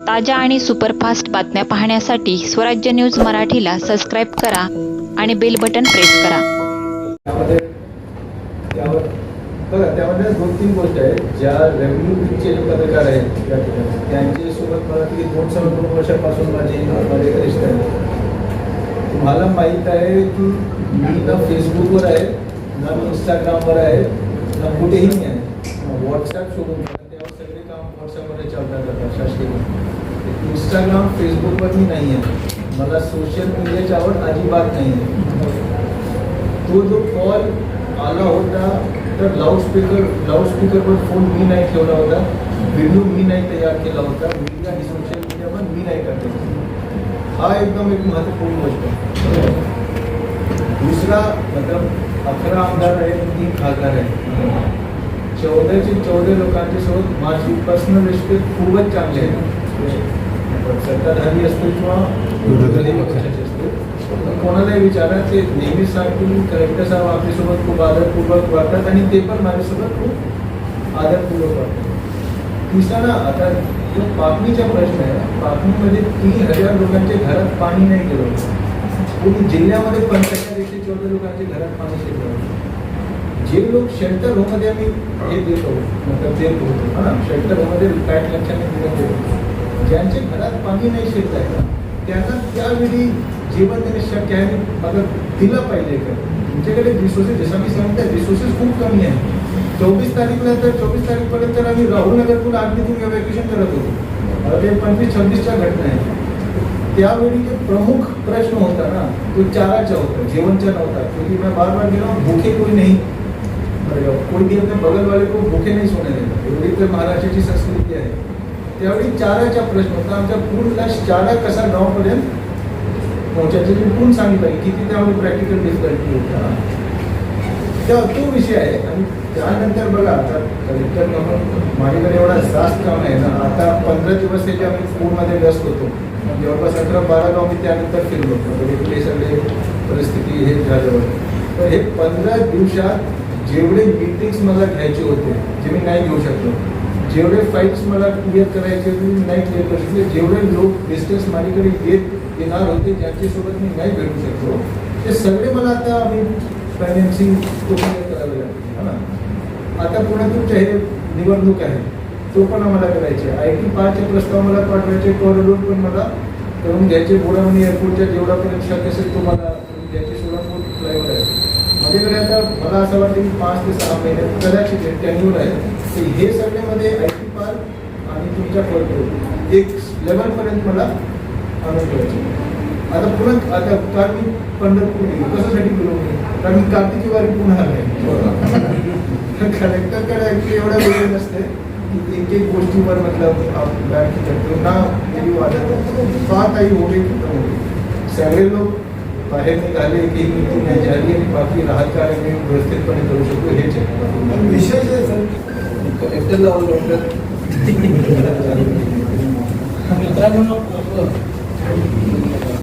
ताज्या आणि सुपरफास्ट बातम्या पाहण्यासाठी स्वराज्य न्यूज मराठीला सबस्क्राईब करा आणि बेल बटन प्रेस करा. त्यामध्ये दोन तीन गोष्ट आहेत. ज्या रेव्हेन्यूचे जे पत्रकार आहेत या ठिकाणी. त्यांचे मला ती दोन सहा दोन वर्षापासून माझी माझे रिश्ते आहे तुम्हाला माहीत आहे की मी ना फेसबुकवर आहे ना मी इंस्टाग्रामवर आहे ना कुठेही नाही आहे. व्हॉट्सॲप सोडून त्यावर सगळे काम व्हॉट्सॲपमध्ये चालतात शासकीय. इंस्टाग्राम फेसबुकवर मी नाही आहे मला सोशल मीडिया मीडियाची आवड अजिबात नाही आहे तो जो कॉल आला होता तो तर लाऊडस्पीकर लाऊडस्पीकरवर फ़ोन मी नाही ठेवला होता व्हिडिओ मी नाही तयार केला होता मीडिया ही सोशल मीडियावर मी नाही करते। हा, एकदम एक महत्त्वपूर्ण गोष्ट दुसरा मतलब अकरा आमदार आहेत तीन खासदार आहेत चौदाचे चौदा लोकांच्या सोबत माझी पर्सनल रिस्पेक्ट खूपच चांगली आहे सत्ताधारी असतील किंवा विरोधी पक्षाचे असतील कोणालाही विचारा ते नेहमीच सांगतील कलेक्टर साहेब आपल्यासोबत खूप आदरपूर्वक वाटतात आणि ते पण माझ्यासोबत खूप आदरपूर्वक वाटतात तिसरा आता जो पापणीचा प्रश्न आहे पापणीमध्ये तीन हजार लोकांच्या घरात पाणी नाही गेलं. पूर्ण जिल्ह्यामध्ये पंच्याहत्तर एकशे चौदा लोकांच्या घरात पाणी शिरलं. जे लोक शेल्टर होममध्ये आम्ही हे देतो मतलब देत होतो हा शेल्टर होममध्ये दिलं देतो ज्यांच्या घरात पाणी नाही शिरत आहे. ना त्यांना त्यावेळी जेवण देणे शक्य आहे मतलब दिलं पाहिजे का? तुमच्याकडे रिसोर्सेस जसं मी सांगतोय रिसोर्सेस खूप कमी आहे चोवीस तारीखला तर, चोवीस तारीखपर्यंत तर आम्ही राहुल नगरतून आगनीतून एव्हॅक्युएशन करत होतो. ते पंचवीस, छब्बीसच्या घटना आहे त्यावेळी जो प्रमुख प्रश्न होता ना तो चाराचा होता जेवणचा नव्हता. क्योंकि मैं बार बार गेला, भूखे कोई नहीं. कोई भी बगल वाले को भूखे नहीं सोने देता एवढी तर महाराष्ट्राची संस्कृती आहे. त्यावेळी चाराचा प्रश्न होता. आमच्या पूर्ण चारा कसा गावपर्यंत पोहोचायचं मी पूर्ण सांगितलं आहे किती त्यामध्ये प्रॅक्टिकल डिफिकल्टी होता? तेव्हा तो विषय आहे. आणि त्यानंतर बघा आता कलेक्टर म्हणून माझ्याकडे एवढा जास्त काम आहे ना आता पंधरा दिवस त्याच्या आम्ही पूलमध्ये व्यस्त होतो. जवळपास अकरा बारा गाव मी त्यानंतर फिरलो होतो. हे सगळे परिस्थिती हे झाल्यावर. तर हे पंधरा दिवसात जेवढे मीटिंग्स मला घ्यायचे होते जे मी नाही घेऊ शकलो जेवढे फाईल्स मला क्लिअर करायचे मी नाही क्लिअर करू शकले. जेवढे लोक डिस्टन्स माझ्याकडे येत येणार होते ज्यांच्यासोबत मी नाही भेटू शकलो ते सगळे मला आता आम्ही फायनान्सिंग क्लिअर करावे लागते है आता पुन्हा तुमच्या हे निवडणूक आहे तो पण आम्हाला करायचे आय टी पार्कचे प्रस्ताव मला पाठवायचे कॉरिडोर पण मला करून घ्यायचे बोडामणी एअरपोर्टच्या जेवढा पण शक्य असेल तो मला करून घ्यायचे सोलापूर फ्लायओव्हर आहे माझ्याकडे आता मला असं वाटतं की पाच ते सहा महिन्यात कदाचित टॅन्यूर आहे. तर हे सगळ्यामध्ये आय टी पार्क आणि तुमच्या कॉरिडोर एक लेवलपर्यंत मला आणून ठेवायचे आता पुन्हा आता कारण मी पंढरपूर गेलो. कशासाठी गेलो कारण मी कार्तिकी वारी पुन्हा आले कलेक्टरकडे ॲक्च्युली एवढा वेळ नसते. की एक एक गोष्टीवर मतलब आप बैठ ना वाटत बात आई होते सगळे लोक बाहेर निघाले की तुम्ही ज्याने बाकी राहता मी व्यवस्थितपणे करू शकतो हे चेक विशेष कलेक्टर लावून डॉक्टर मित्रांनो